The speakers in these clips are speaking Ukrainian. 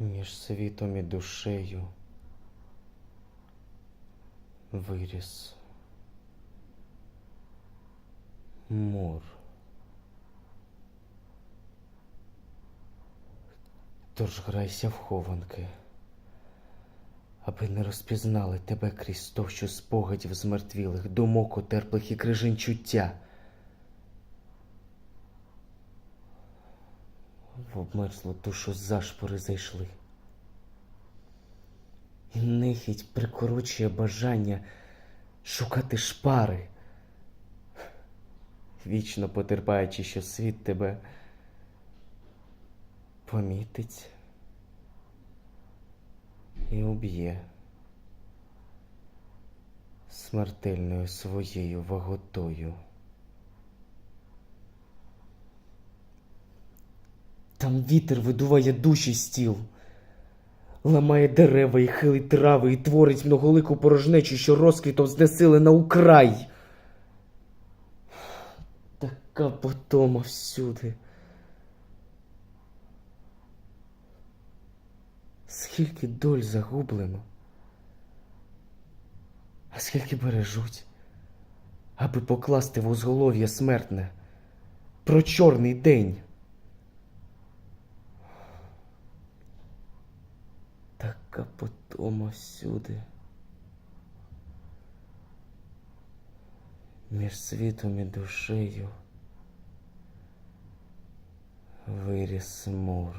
Між світом і душею виріс мур. Тож грайся в хованки, аби не розпізнали тебе крізь товщу спогадів змертвілих, думок отерплих і крижин чуття. В обмерзлу душу зашпори зайшли. І нехідь прикорочує бажання шукати шпари, вічно потерпаючи, що світ тебе помітить і уб'є смертельною своєю ваготою. Там вітер видуває душі стіл, ламає дерева і хилить трави, і творить многолику порожнечу, що розквітом знесилена у край. Така потома всюди. Скільки доль загублено, а скільки бережуть, аби покласти в узголов'я смертне про чорний день. Така потома всюди. Між світом і душею виріс мур.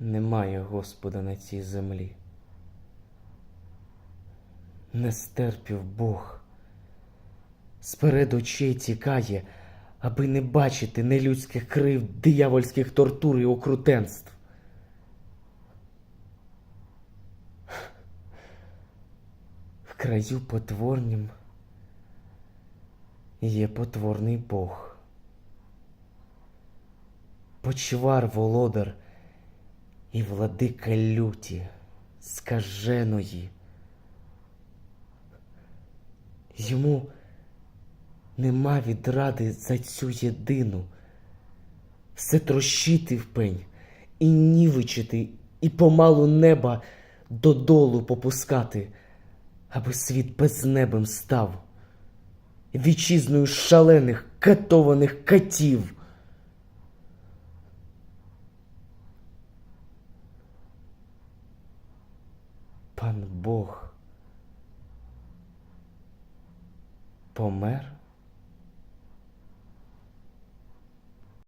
Немає Господа на цій землі. Не стерпів Бог. Сперед очей тікає, аби не бачити нелюдських крив, диявольських тортур і окрутенств. В краю потворнім є потворний Бог. Почвар володар і владика люті, скаженої. Йому нема відради за цю єдину. Все трощити в пень і нівичити, і помалу неба додолу попускати, аби світ безнебем став, вітчизною шалених катованих катів. Пан Бог помер?